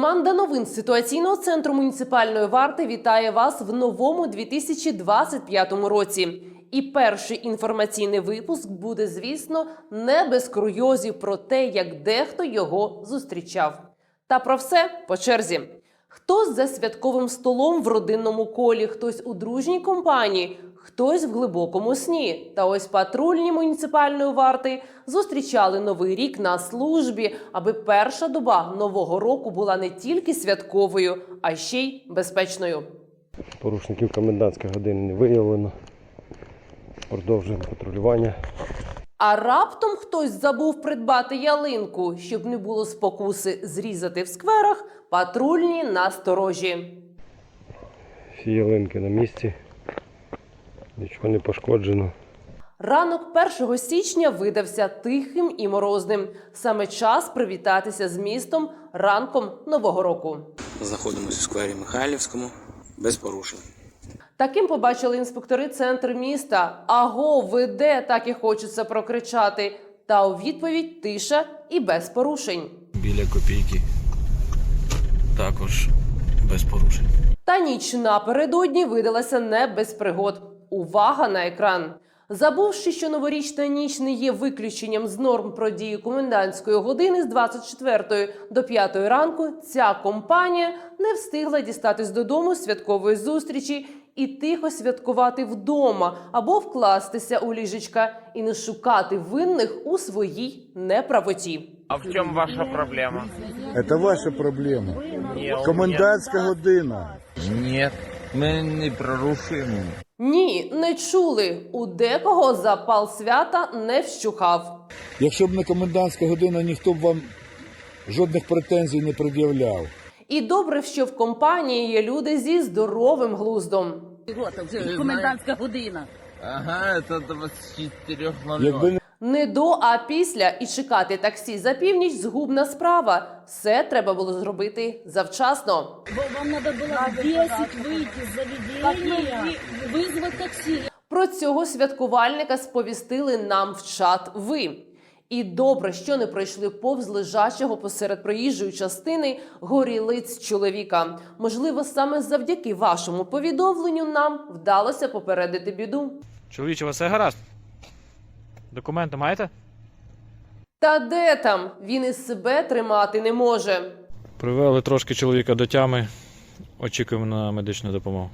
Команда новин ситуаційного центру муніципальної варти вітає вас в новому 2025 році. І перший інформаційний випуск буде, звісно, не без курйозів про те, як дехто його зустрічав. Та про все по черзі. Хтось за святковим столом в родинному колі, хтось у дружній компанії, хтось в глибокому сні. Та ось патрульні муніципальної варти зустрічали новий рік на службі, аби перша доба нового року була не тільки святковою, а ще й безпечною. Порушників комендантської години не виявлено. Продовжуємо патрулювання. А раптом хтось забув придбати ялинку, щоб не було спокуси зрізати в скверах. Патрульні насторожі. Всі ялинки на місці. Нічого не пошкоджено. Ранок 1 січня видався тихим і морозним. Саме час привітатися з містом ранком нового року. Знаходимося у сквері Михайлівському без порушень. Таким побачили інспектори центр міста. Аго, ви де так і хочеться прокричати. Та у відповідь тиша і без порушень. біля копійки. Також без порушень. Та ніч напередодні видалася не без пригод. Увага на екран. Забувши, що новорічна ніч не є виключенням з норм про дію комендантської години з 24 до 5 ранку, ця компанія не встигла дістатись додому з святкової зустрічі і тихо святкувати вдома або вкластися у ліжечка і не шукати винних у своїй неправоті. А в чем ваша проблема? Це ваша проблема. Комендантська година. Нет, ми не прорушуємо. Ні, не чули. У декого запал свята не вщухав. Якщо б не комендантська година, ніхто б вам жодних претензій не пред'являв. І добре, що в компанії є люди зі здоровим глуздом. Рота вже комендантська година. Ага, це 24.00. Якби не до, а після і чекати таксі за північ згубна справа. Все треба було зробити завчасно. Бо вам треба було в 10 вийти з заведення, визвати таксі. Про цього святкувальника сповістили нам в чат ви. І добре, що не пройшли повз лежачого посеред проїжджої частини горілиць чоловіка. Можливо, саме завдяки вашому повідомленню нам вдалося попередити біду. Чоловіче, вас все гаразд? Документи маєте? Та де там? Він із себе тримати не може. Привели трошки чоловіка до тями. Очікуємо на медичну допомогу.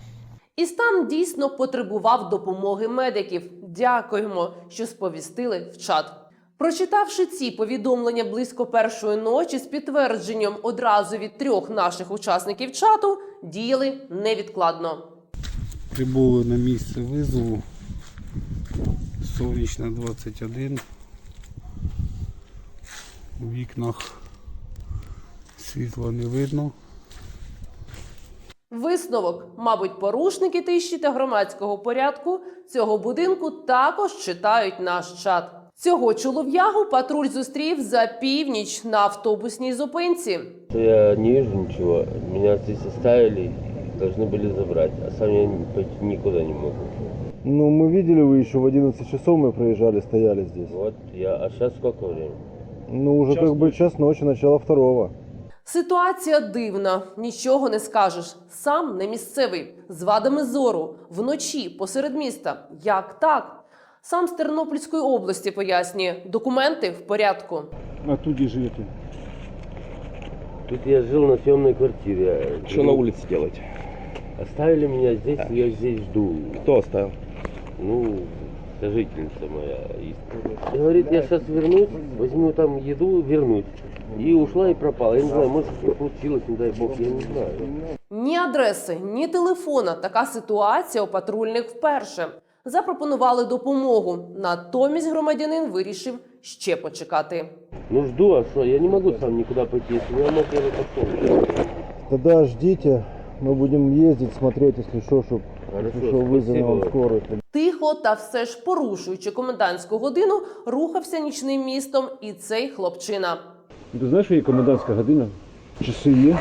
І стан дійсно потребував допомоги медиків. Дякуємо, що сповістили в чат. Прочитавши ці повідомлення близько першої ночі з підтвердженням одразу від трьох наших учасників чату, діяли невідкладно. Прибули на місце визову. Сонячна 21. У вікнах світла не видно. Висновок, мабуть, порушники тиші та громадського порядку цього будинку також читають наш чат. Цього чолов'ягу патруль зустрів за північ на автобусній зупинці. Я не вижу ничего. Меня здесь оставили, должны были забрать. А сам я ни- пойти никуда не могу. Ну, мы видели, вы еще в 11 часов мы проезжали, стояли здесь. Вот я. А сейчас сколько времени? Ну, уже как бы час ночи, начало второго. Ситуація дивна, нічого не скажеш. Сам не місцевий, з вадами зору, вночі, посеред міста. Як так? Сам з Тернопільської області пояснює, документи в порядку. А тут де живете? Тут я жил на съемной квартире. Что на улице делать? Оставили меня здесь, я здесь жду. Кто оставил? Ну, сожительница моя. И говорит, я сейчас вернусь, возьму там еду, вернусь. И ушла и пропала. Я не знаю, может что случилось, не дай бог, я не знаю. Ні адреси, ні телефона. Така ситуація у патрульних вперше. Запропонували допомогу. Натомість громадянин вирішив ще почекати. Ну жду, а что? Я не могу сам никуда пойти. Если бы я мог, я бы пошел. Тогда ждите, мы будем ездить, смотреть, если что, чтобы Хорошо, если что, вызовем спасибо. вам скорую. Тихо та все ж порушуючи комендантську годину, рухався нічним містом і цей хлопчина. Ти знаєш, що є комендантська година? Часи є.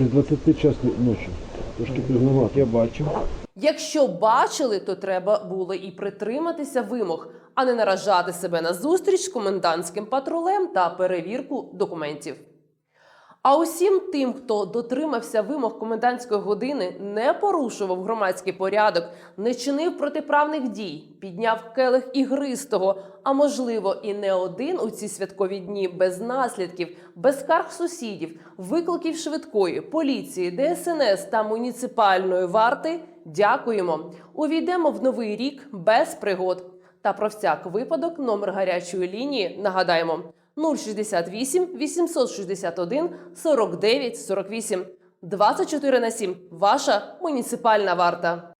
З 20 час ночі. Трошки пізновато. Я бачу. Якщо бачили, то треба було і притриматися вимог, а не наражати себе на зустріч з комендантським патрулем та перевірку документів. А усім тим, хто дотримався вимог комендантської години, не порушував громадський порядок, не чинив протиправних дій, підняв келих ігристого, а можливо, і не один у ці святкові дні без наслідків, без скарг сусідів, викликів швидкої, поліції, ДСНС та муніципальної варти. Дякуємо. Увійдемо в новий рік без пригод. Та про всяк випадок номер гарячої лінії нагадаємо 068 861 49 48 24 на 7. Ваша муніципальна варта.